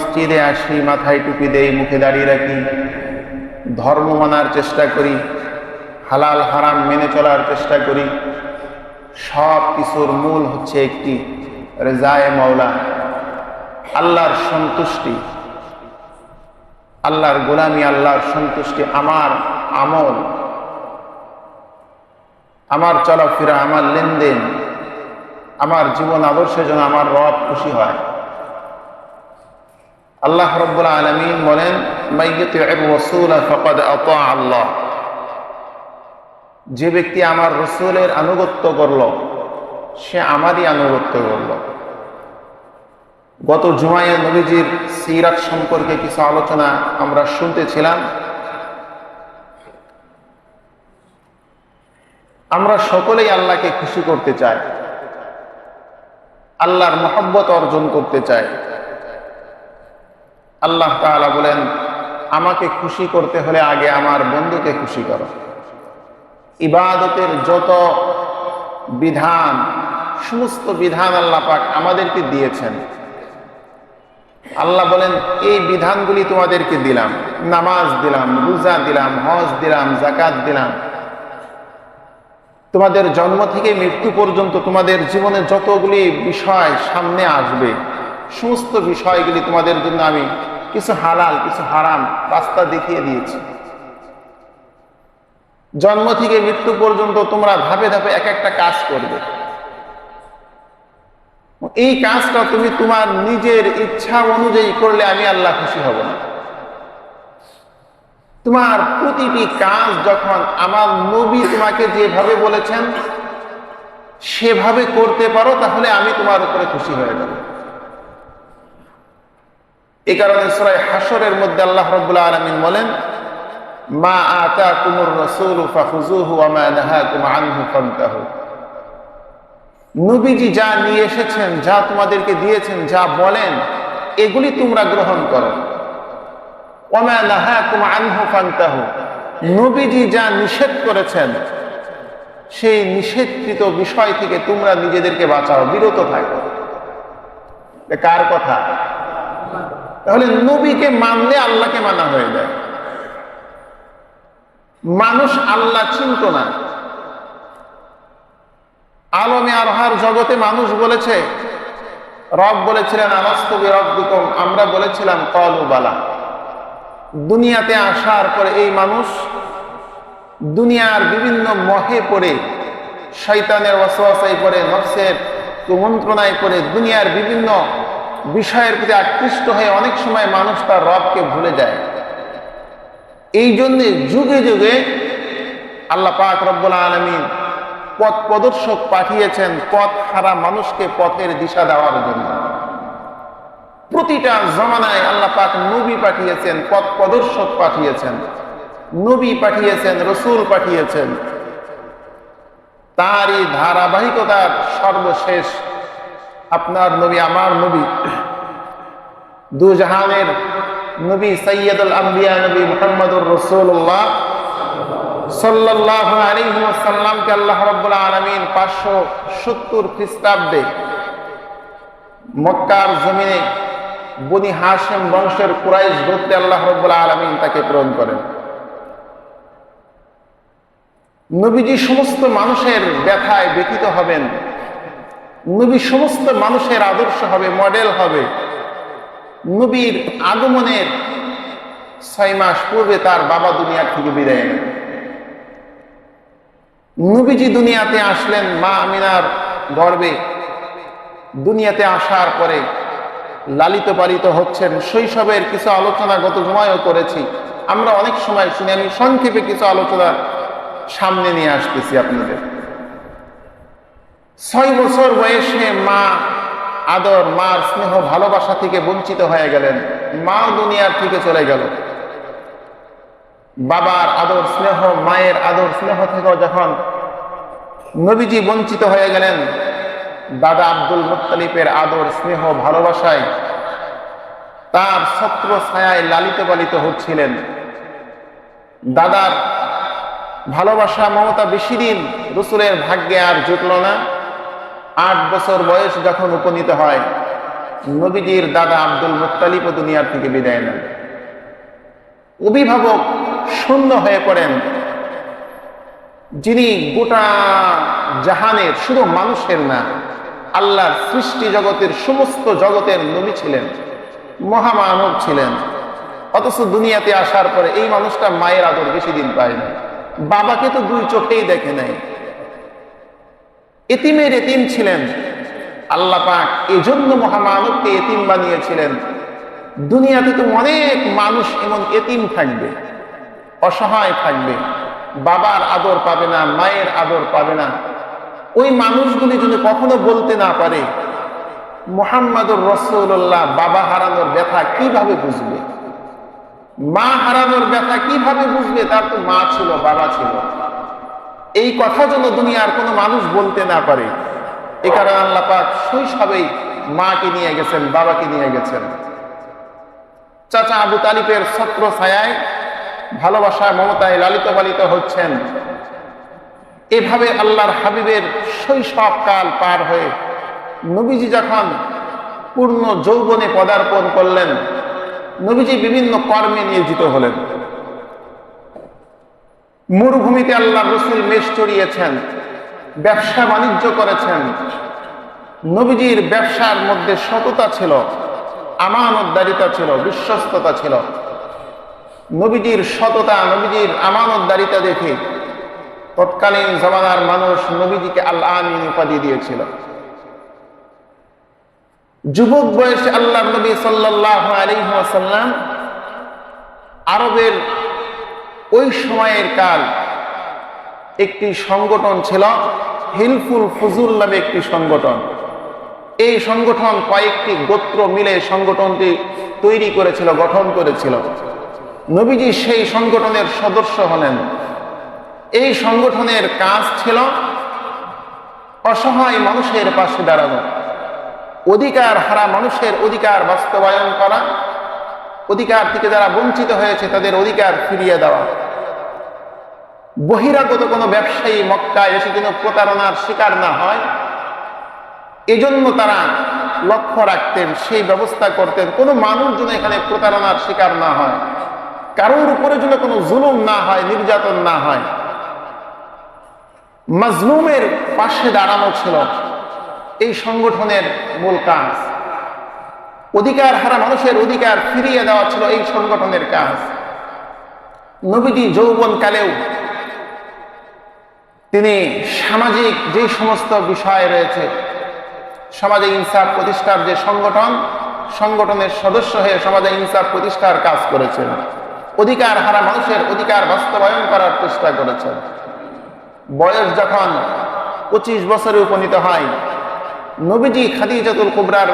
মসজিদে আসি, মাথায় টুপি দেই, মুখে দাঁড়িয়ে রাখি। ধর্ম মানার চেষ্টা করি, হালাল হারাম মেনে চলার চেষ্টা করি। সব কিছুর মূল হচ্ছে একটি রেজায় মাওলা, আল্লাহর সন্তুষ্টি। আল্লাহর গোলামি, আল্লাহর সন্তুষ্টি আমার আমল। আমার চলাফেরা, আমার লেনদেন, আমার জীবন আদর্শে যেন আমার রব খুশি হয়। আল্লাহ রব্বুল আলমিন বলেন আল্লাহ। যে ব্যক্তি আমার রসুলের আনুগত্য করল, সে আমারই আনুগত্য করল। গত জুমাইয়া নবীজির সিরাত সম্পর্কে কিছু আলোচনা আমরা শুনতেছিলাম। আমরা সকলেই আল্লাহকে খুশি করতে চাই, আল্লাহর মহব্বত অর্জন করতে চাই। আল্লাহ তাআলা বলেন, আমাকে খুশি করতে হলে আগে আমার বন্ধুকে খুশি করো। ইবাদতের যত বিধান, সমস্ত বিধান আল্লাহ পাক আমাদেরকে দিয়েছেন। আল্লাহ বলেন, এই বিধানগুলি তোমাদেরকে দিলাম। নামাজ দিলাম, রোজা দিলাম, হজ দিলাম জাকাত দিলাম। তোমাদের জন্ম থেকে মৃত্যু পর্যন্ত তোমাদের জীবনে যতগুলি বিষয় সামনে আসবে সমস্ত বিষয়গুলি তোমাদের জন্য আমি কিছু হালাল, কিছু হারাম রাস্তা দেখিয়ে দিয়েছি। জন্ম থেকে মৃত্যু পর্যন্ত তোমরা ধাপে ধাপে এক একটা কাজ করবে। এই কাজটা তুমি তোমার নিজের ইচ্ছা অনুযায়ী করলে আমি আল্লাহ খুশি হব না। তোমার প্রতিটি কাজ যখন আমার নবী তোমাকে যেভাবে বলেছেন, সেভাবে করতে পারো, তাহলে আমি তোমার উপরে খুশি হয়ে যাব। এ কারণে সরাই হাসরের মধ্যে আল্লাহ রব্বুল্লাহ আলমিন বলেন, মা আতা কুমুর রসুল ফাহুজুহু আমা নাহাকুম আনহু ফান্তাহু নবীজি যা নিয়ে এসেছেন, যা তোমাদেরকে দিয়েছেন, যা বলেন, এগুলি তোমরা গ্রহণ করো। ওমা নাহাকুম আনহু ফান্তাহু নবীজি যা নিষেধ করেছেন, সেই নিষেধকৃত বিষয় থেকে তোমরা নিজেদেরকে বাঁচাও, বিরত থাকো। কার কথা? তাহলে নবীকে মানলে আল্লাহকে মানা হয়ে যায়। মানুষ আল্লাহ চিনত না। আলমে আরহার জগতে মানুষ বলেছে, রব বলেছিলেন আলাস্তবি রব্বিকম আমরা বলেছিলাম, কলু বালা দুনিয়াতে আসার পরে এই মানুষ দুনিয়ার বিভিন্ন মহে পড়ে শৈতানের ওয়াসওয়াসায় পড়ে, নফসের কুমন্ত্রণায় পড়ে, দুনিয়ার বিভিন্ন বিষয়ের প্রতি আকৃষ্ট হয়ে অনেক সময় মানুষ তার রবকে ভুলে যায়। এই জন্যে যুগে যুগে আল্লাহ পাক রব্বুল আলমিন পথ প্রদর্শক পাঠিয়েছেন পথ হারা মানুষকে পথের দিশা দেওয়ার জন্য। প্রতিটা জমানায় আল্লাহ পাক নবী পাঠিয়েছেন, পথ প্রদর্শক পাঠিয়েছেন, নবী পাঠিয়েছেন, রসুল পাঠিয়েছেন। তারই ধারাবাহিকতার সর্বশেষ আপনার নবী, আমার নবী, দু জাহানের নবী সৈয়দুল আম্বিয়া নবী মোহাম্মদুর রসুল্লাহ সাল্লাহ আলিহাসাল্লামকে আল্লাহ রব্বুল্লাহ আলমিন পাঁচশো সত্তর খ্রিস্টাব্দে মক্কার জমিনে বনি হাসেম বংশের কুরাইশ গোত্রে আল্লাহ রব্বুল্লাহ আলমিন তাকে প্রেরণ করেন। নবীজি সমস্ত মানুষের ব্যথায় ব্যথিত হবেন। নবী সমস্ত মানুষের আদর্শ হবে, মডেল হবে। নবীর আগমনের ছয় মাস পূর্বে তার বাবা দুনিয়ার থেকে বিদায় নেন। নবীজি দুনিয়াতে আসলেন, মা আমিনার গর্বে। দুনিয়াতে আসার পরে লালিত পালিত হচ্ছেন। শৈশবের কিছু আলোচনা গত সময়ও করেছি। আমরা অনেক সময় শুনি আমি সংক্ষেপে কিছু আলোচনা সামনে নিয়ে আসতেছি আপনাদের। ছয় বছর বয়সে মা, আদর, মার, স্নেহ, ভালোবাসা থেকে বঞ্চিত হয়ে গেলেন। মা দুনিয়ার থেকে চলে গেল। বাবার আদর, স্নেহ, মায়ের আদর, স্নেহ থেকেও যখন নবীজি বঞ্চিত হয়ে গেলেন, দাদা আব্দুল মুতালিফের আদর, স্নেহ, ভালোবাসায় তার ছত্র ছায়ায় লালিত পালিত হচ্ছিলেন। দাদার ভালোবাসা, মমতা বেশি দিন রসুলের ভাগ্যে আর জুটল না। আট বছর বয়স যখন উপনীত হয়, নবীজির দাদা আব্দুল মুত্তালিব দুনিয়ার থেকে বিদায় নেন। অভিভাবক শূন্য হয়ে পড়েন। যিনি গোটা জাহানের শুধু মানুষের না, আল্লাহর সৃষ্টি জগতের সমস্ত জগতের নবী ছিলেন, মহামানব ছিলেন। অথচ দুনিয়াতে আসার পরে এই মানুষটা মায়ের আদর বেশি দিন পায় না। বাবাকে তো দুই চোখেই দেখে নাই। এতিমের এতিম ছিলেন। আল্লাহ পাক এজন্য মহামানবকে এতিম বানিয়েছিলেন। দুনিয়াতে তো অনেক মানুষ এমন এতিম থাকবে, অসহায় থাকবে, বাবার আদর পাবে না, মায়ের আদর পাবে না। ওই মানুষগুলি যদি কখনো বলতে না পারে, মোহাম্মদুর রসুল্লাহ বাবা হারানোর ব্যথা কীভাবে বুঝবে? মা হারানোর ব্যথা কীভাবে বুঝবে? তার তো মা ছিল, বাবা ছিল। এই কথা যেন দুনিয়ার কোনো মানুষ বলতে না পারে। এ কারণে আল্লাহ পাক শৈশবেই মাকে নিয়ে গেছেন, বাবাকে নিয়ে গেছেন। চাচা আবু তালিবের ছত্র ছায়ায় ভালোবাসা, মমতায় লালিত পালিত হচ্ছেন। এভাবে আল্লাহর হাবিবের শৈশব কাল পার হয়ে নবীজি যখন পূর্ণ যৌবনে পদার্পণ করলেন, নবীজি বিভিন্ন কর্মে নিয়োজিত হলেন। মরুভূমিতে আল্লাহ রসুল মেষ চড়িয়েছেন, ব্যবসা বাণিজ্য করেছেন। নবীজির ব্যবসার মধ্যে সততা ছিল, আমানতদারিতা ছিল, বিশ্বস্ততা ছিল। নবীজির সততা, নবীজির আমানতদারিতা দেখে তৎকালীন জমানার মানুষ নবীজিকে আল্লাহ আমিন উপাধি দিয়েছিল। যুবক বয়সে আল্লাহ নবী সাল্লাহ আলিহাসাল্লাম আরবের ওই সময়ের কাল একটি সংগঠন ছিল, হিলফুল ফজুল নামে একটি সংগঠন। এই সংগঠন কয়েকটি গোত্র মিলে সংগঠনটি তৈরি করেছিল, গঠন করেছিল। নবীজি সেই সংগঠনের সদস্য হলেন। এই সংগঠনের কাজ ছিল অসহায় মানুষের পাশে দাঁড়ানো, অধিকার হারা মানুষের অধিকার বাস্তবায়ন করা, অধিকার থেকে যারা বঞ্চিত হয়েছে তাদের অধিকার ফিরিয়ে দেওয়া। বহিরাগত কোনো ব্যবসায়ী মক্কায় এসে যেন প্রতারণার শিকার না হয়। এজন্য তারা লক্ষ্য রাখতেন, সেই ব্যবস্থা করতেন। কোনো মানুষ যেন এখানে প্রতারণার শিকার না হয়। কারোর উপরে যেন কোনো জুলুম না হয়, নির্যাতন না হয়। মাজলুমের পাশে দাঁড়ানো ছিল এই সংগঠনের মূল কাজ। অধিকার হারা মানুষের অধিকার ফিরিয়ে দেওয়া ছিল এই সংগঠনের কাজ। নবীজি যৌবন কালেও তিনি সামাজিক যে সমস্ত বিষয় রয়েছে, সমাজে ইনসাফ প্রতিষ্ঠার যে সংগঠন, সংগঠনের সদস্য হয়ে সমাজে ইনসাফ প্রতিষ্ঠার কাজ করেছেন। অধিকার হারা মানুষের অধিকার বাস্তবায়ন করার চেষ্টা করেছেন। বয়স যখন পঁচিশ বছরে উপনীত হয়, নবীজি খাদিজাতুল কুবরার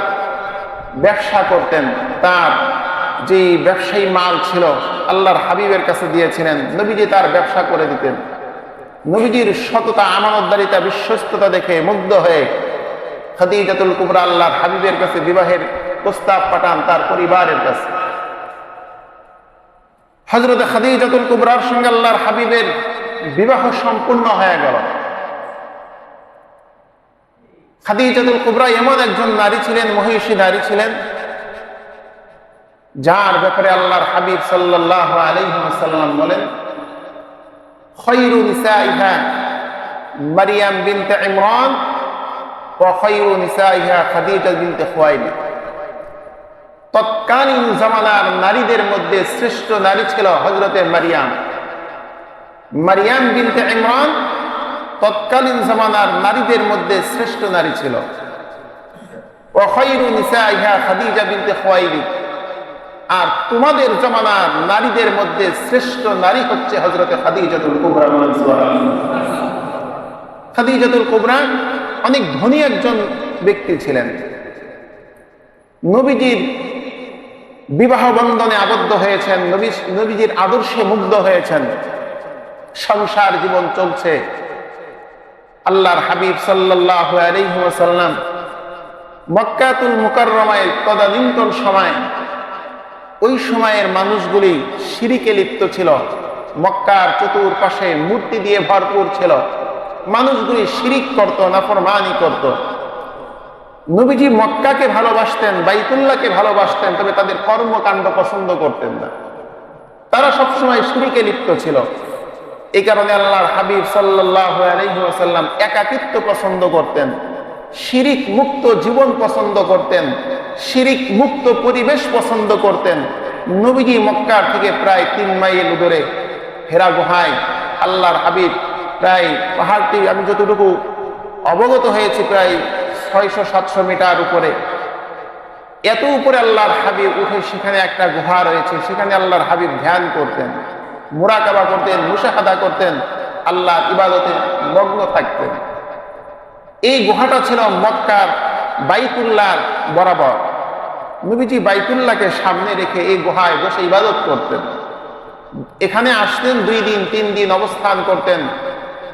ব্যবসা করতেন। তার যে ব্যবসায়ী মাল ছিল, আল্লাহর হাবিবের কাছে দিয়েছিলেন, নবীজি তার ব্যবসা করে দিতেন। নবীজির সততা, আমানতদারিতা, বিশ্বস্ততা দেখে মুগ্ধ হয়ে খাদিজাতুল কুবরা আল্লাহর হাবিবের কাছে বিবাহের প্রস্তাব পাঠান তার পরিবারের কাছে। হজরত খাদিজাতুল কুবরার সঙ্গে আল্লাহর হাবিবের বিবাহ সম্পূর্ণ হয়ে গেল। খাদিজাতুল কুবরা এমন একজন নারী ছিলেন, মহিষী নারী ছিলেন, যার ব্যাপারে আল্লাহর হাবিব সাল্লাহ আলহিহাল্লাম বলেন খৈরু নিসাইহা মারিয়াম বিনতে ইমরান ও খৈরু নিসাইহা খাদিজা বিনতে খুয়াইলি তৎকালীন জামানার নারীদের মধ্যে শ্রেষ্ঠ নারী ছিল হজরতে মারিয়াম। মারিয়াম বিনতে ইমরান তৎকালীন জামানার নারীদের মধ্যে শ্রেষ্ঠ নারী ছিল। অখৈরু নিসাইহা খাদিজা বিনতে খোয়াইলি আর তোমাদের জমানার নারীদের মধ্যে শ্রেষ্ঠ নারী হচ্ছে হজরতে খাদিজাতুল কুবরা। অনেক ধনী একজন ব্যক্তি ছিলেন। নবীজির বিবাহ বন্ধনে আবদ্ধ হয়েছেন, নবী, নবীজির আদর্শে মুগ্ধ হয়েছেন। সংসার জীবন চলছে। আল্লাহর হাবিব সাল্লাহ আলহিহাসাল্লাম মক্কাতুল মুকাররমায় তদানীন্তন সময় ওই সময়ের মানুষগুলি সিঁড়িকে লিপ্ত ছিল। মক্কার চতুর্পাশে মূর্তি দিয়ে ভরপুর ছিল। মানুষগুলি শিরিক করত, নাফরমানি করত। নবীজি মক্কাকে ভালোবাসতেন, বাইতুল্লাহকে ভালোবাসতেন, তবে তাদের কর্মকাণ্ড পছন্দ করতেন না। তারা সবসময় শিরিকে লিপ্ত ছিল। এই কারণে আল্লাহর হাবিব আলহিহাসাল্লাম একাকিত্ব পছন্দ করতেন, শিরিক মুক্ত জীবন পছন্দ করতেন। শিরিক মুক্ত পরিবেশ পছন্দ করতেন। নবীজি মক্কার থেকে প্রায় তিন মাইল দূরে হেরা গুহায় আল্লাহর হাবিব প্রায় পাহাড়টি আমি যতটুকু অবগত হয়েছি প্রায় ছয়শো সাতশো মিটার উপরে। এত উপরে আল্লাহর হাবিব উঠে সেখানে একটা গুহা রয়েছে, সেখানে আল্লাহর হাবিব ধ্যান করতেন, মুরাকাবা করতেন, মুশাহাদা করতেন আল্লাহ ইবাদতে মগ্ন থাকতেন। এই গুহাটা ছিল মক্কার বাইতুল্লাহর বরাবর। নবীজি বাইতুল্লাহকে সামনে রেখে এই গুহায় বসে ইবাদত করতেন। এখানে আসতেন দুই দিন, তিন দিন অবস্থান করতেন।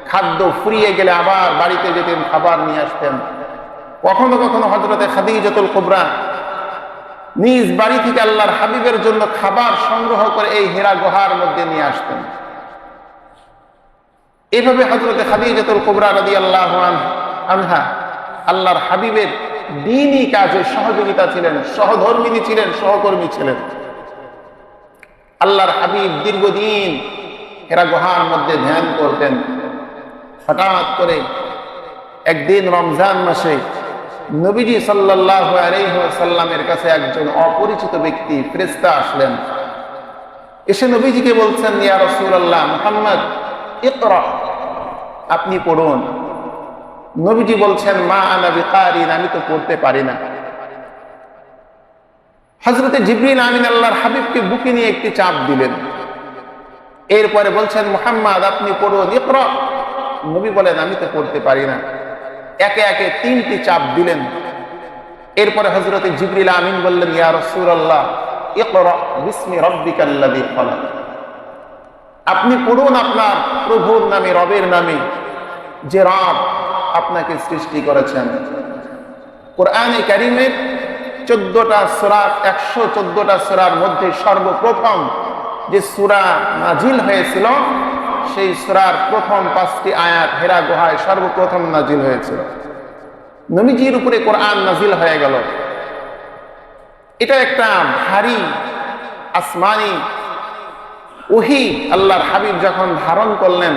খাদ্য ফুরিয়ে গেলে আবার বাড়িতে যেতেন, খাবার নিয়ে আসতেন। কখনো কখনো হজরতে খাদিজাতুল কুবরা নিজ বাড়ি থেকে আল্লাহর হাবিবের জন্য খাবার সংগ্রহ করে এই হেরা গুহার মধ্যে নিয়ে আসতেন। এইভাবে হজরতে খাদিজাতুল কুবরা রাদি আল্লাহ আনহা আল্লাহর হাবিবের দিনই কাজে সহযোগিতা ছিলেন, সহধর্মিনী ছিলেন, সহকর্মী ছিলেন। আল্লাহর হাবিব দীর্ঘদিন এরা গুহার মধ্যে ধ্যান করতেন। হঠাৎ করে একদিন রমজান মাসে নবীজি সাল্লাহ আলাইসাল্লামের কাছে একজন অপরিচিত ব্যক্তি ফ্রেস্তা আসলেন। এসে নবীজিকে বলছেন, ইয়া রসুল্লাহ মোহাম্মদ আপনি পড়ুন। নবীজি বলছেন, মা আনা বিকারিন, আমি তো পড়তে পারি না। হজরতে জিবরিন আমিন আল্লাহর হাবিবকে বুকে নিয়ে একটি চাপ দিলেন। এরপরে বলছেন, মোহাম্মদ, আপনি পড়ুন ইকরা। নবী বলেন, আমি তো পড়তে পারি না। একে একে তিনটি চাপ দিলেন। এরপরে হজরতে জিবরিল আমিন বললেন, ইয়া রসুল্লাহ ইকরা, বিস্মি রব্বিকাল্লাযী খলাক। আপনি পড়ুন আপনার প্রভুর নামে, রবের নামে, যে রব আপনাকে সৃষ্টি করেছেন। কোরআনে কারিমের চোদ্দটা সুরার একশো চোদ্দটা সুরার মধ্যে সর্বপ্রথম যে সুরা নাজিল হয়েছিল, সেই সুরার প্রথম পাঁচটি আয়াত হেরা গুহায় সর্বপ্রথম নাজিল হয়েছিল। নবীজির উপরে কোরআন নাজিল হয়ে গেল। এটা একটা ভারী, আসমানি ওহি আল্লাহর হাবিব যখন ধারণ করলেন,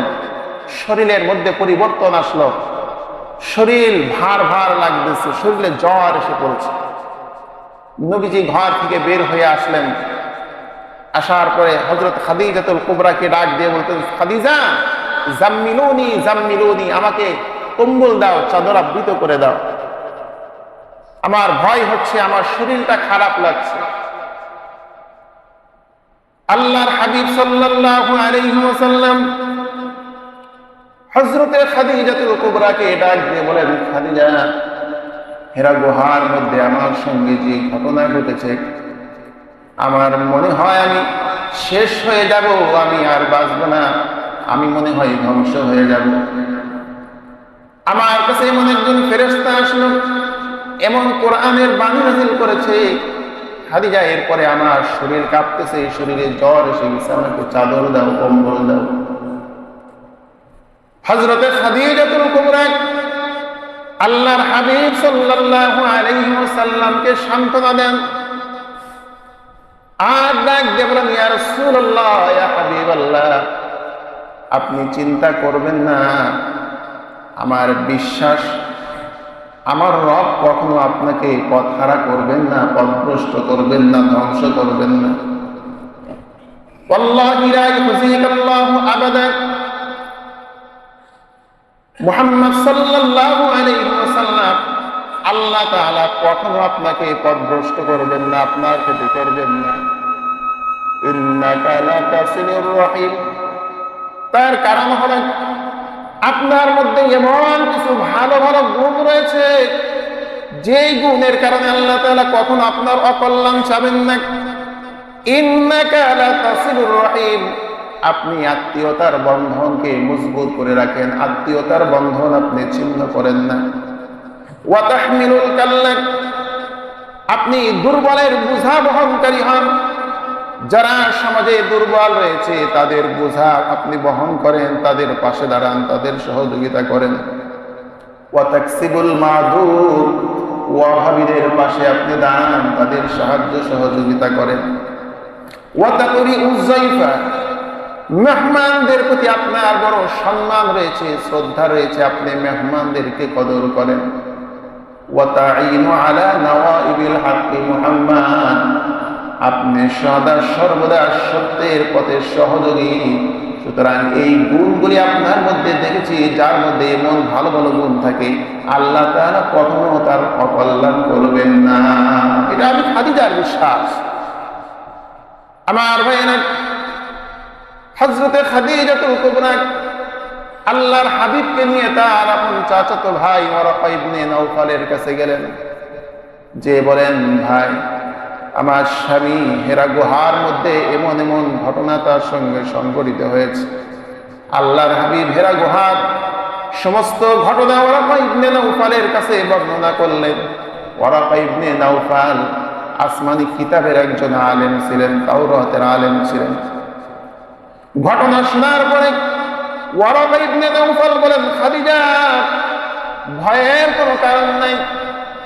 শরীরের মধ্যে পরিবর্তন আসলো। শরীর ভার ভার লাগতেছে, শরীরে জ্বর এসে পড়ছে। নবীজি ঘর থেকে বের হয়ে আসলেন। আসার পরে হজরত খাদিজাতুল কুবরাকে ডাক দিয়ে বলতেন, খাদিজা, জাম্মিলুনি জাম্মিলুনি, আমাকে কম্বল দাও, চাদর আবৃত করে দাও। আমার ভয় হচ্ছে, আমার শরীরটা খারাপ লাগছে। আল্লাহর হাবিব সাল্লাল্লাহু আলাইহি ওয়াসাল্লাম হযরতে খাদিজাতুল কুবরাকে ডাক দিয়ে বলে বলেন, খাদিজা, হেরা গুহার মধ্যে আমার সঙ্গে যে ঘটনা ঘটেছে, আমার মনে হয় আমি শেষ হয়ে যাব, আমি আর বাঁচব না, আমি মনে হয় ধ্বংস হয়ে যাব। আমার কাছে এমন একজন ফেরেস্তা আসলো, এমন কোরআনের বাণী নাজিল করেছে, খাদিজা, এরপরে আমার শরীর কাঁপতেছে, শরীরে জ্বর এসে আমাকে চাদর দাও, কম্বল দাও। হজরতে খাদিজাতুল কুবরা আল্লাহর হাবিব সাল্লাল্লাহু আলাইহি ওয়াসাল্লামকে সান্ত্বনা দেন। আর ডাক দিয়ে বলেন, ইয়া রাসূলুল্লাহ, ইয়া হাবিবাল্লাহ, আপনি চিন্তা করবেন না। আমার বিশ্বাস, আমার রব কখনো আপনাকে পথ হারা করবেন না, পথভ্রষ্ট করবেন না, ধ্বংস করবেন না। ওয়াল্লাহি লা ইউযিকাল্লাহু আবাদা মুহাম্মদ সাল্লাল্লাহু আলাইহি ওয়াসাল্লাম, আল্লাহ তাআলা কখনো আপনাকে পথভ্রষ্ট করবেন না, আপনার ক্ষতি করবেন না। তার কারণ হলো আপনার মধ্যে এমন কিছু ভালো ভালো গুণ রয়েছে, যেই গুণের কারণে আল্লাহ তাআলা কখনো আপনার অকল্যাণ চাবেন না। ইন্নাকা লাতাসিলুর রহিম। আপনি আত্মীয়তার বন্ধনকে মজবুত করে রাখেন, আত্মীয়তার বন্ধন আপনি ছিন্ন করেন না। ওয়াতাহমিলুল কাল্লাক, আপনি দুর্বলের বোঝা বহনকারী হন। যারা সমাজে দুর্বল রয়েছে, তাদের বোঝা আপনি বহন করেন, তাদের পাশে দাঁড়ান, তাদের সহযোগিতা করেন। ওয়াতাকসিবুল মাদুর অভাবীদের পাশে আপনি দাঁড়ান, তাদের সাহায্য সহযোগিতা করেন। ওয়াতাকুরি উজ্জাইফা মেহমানদের প্রতি আপনার বড় সম্মান রয়েছে, শ্রদ্ধা রয়েছে, আপনি মেহমানদেরকে কদর করেন। আপনি সদা সর্বদা সত্যের পথে সহযোগী। সুতরাং এই গুণগুলি আপনার মধ্যে দেখেছি, যার মধ্যে এমন ভালো ভালো গুণ থাকে। আল্লাহ তাআলা কখনো তার অকল্যাণ করবেন না। এটা আমি খাদিজার বিশ্বাস। আমার ভাইয়েরা হজরতে খাদিজাতুল কুবরা আল্লাহর হাবিবকে নিয়ে তার আপন চাচাতো ভাই ওরাফা ইবনে নৌফালের কাছে গেলেন। যে বলেন, ভাই, আমার স্বামী হেরা গুহার মধ্যে এমন এমন ঘটনা তার সঙ্গে সংঘটিত হয়েছে। আল্লাহর হাবিব হেরা গুহার সমস্ত ঘটনা ওরাফা ইবনে নৌফালের কাছে বর্ণনা করলেন। ওরাফা ইবনে নৌফাল আসমানি কিতাবের একজন আলেম ছিলেন, তাওরাতের আলেম ছিলেন। ঘটনা শোনার পরে ওয়ারাকা বলেন, খাদিজা, ভয়ের কোনো কারণ নাই।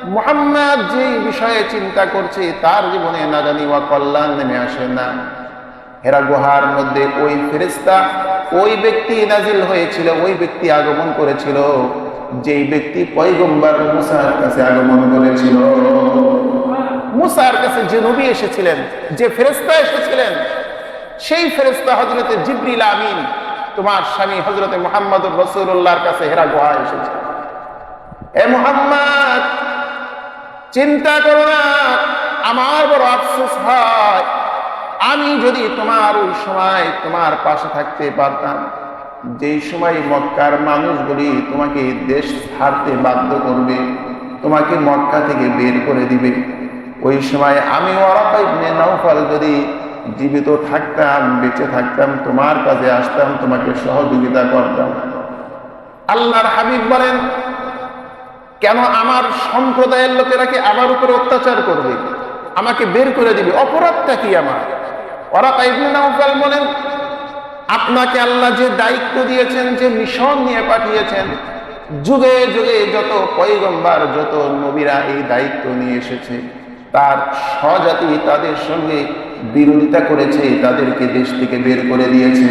মোহাম্মদ যে বিষয়ে চিন্তা করছে, তার জীবনে না জানি ওয়া কল্যাণ নেমে আসে না। হেরা গুহার মধ্যে ওই ফেরেস্তা ওই ব্যক্তি নাজিল হয়েছিল, ওই ব্যক্তি আগমন করেছিল, যেই ব্যক্তি পয়গম্বর মুসার কাছে আগমন করেছিল। মুসার কাছে যে নবী এসেছিলেন, যে ফেরেস্তা এসেছিলেন সেই ফেরেস্তা হজরতে জিবরিল আমিন, তোমার স্বামী হজরতে মোহাম্মদ রসুল্লাহর কাছে হেরা গুহা এসেছে। এ মোহাম্মদ, চিন্তা করো না, আমার বড় আফসোস হয়, আমি যদি তোমার ওই সময় তোমার পাশে থাকতে পারতাম, যেই সময় মক্কার মানুষগুলি তোমাকে দেশ ছাড়তে বাধ্য করবে, তোমাকে মক্কা থেকে বের করে দিবে, ওই সময় আমি ওরাফা ইবনে নৌফল যদি জীবিত থাকতাম, বেঁচে থাকতাম, তোমার কাছে আসতাম, তোমাকে সহযোগিতা করতাম। আল্লাহর হাবিব বলেন, কেন আমার সম্প্রদায়ের লোকেরা কি আমার উপরে অত্যাচার করবে? আমাকে বের করে দিবে। অপরাধটা কি আমার? ওরা ইবনে নাউফাল বলেন, আপনাকে আল্লাহ যে দায়িত্ব দিয়েছেন, যে মিশন নিয়ে পাঠিয়েছেন, যুগে যুগে যত পয়গম্বার, যত নবীরা এই দায়িত্ব নিয়ে এসেছে তার স্বজাতি তাদের সঙ্গে বিরোধিতা করেছে তাদেরকে দেশ থেকে বের করে দিয়েছে।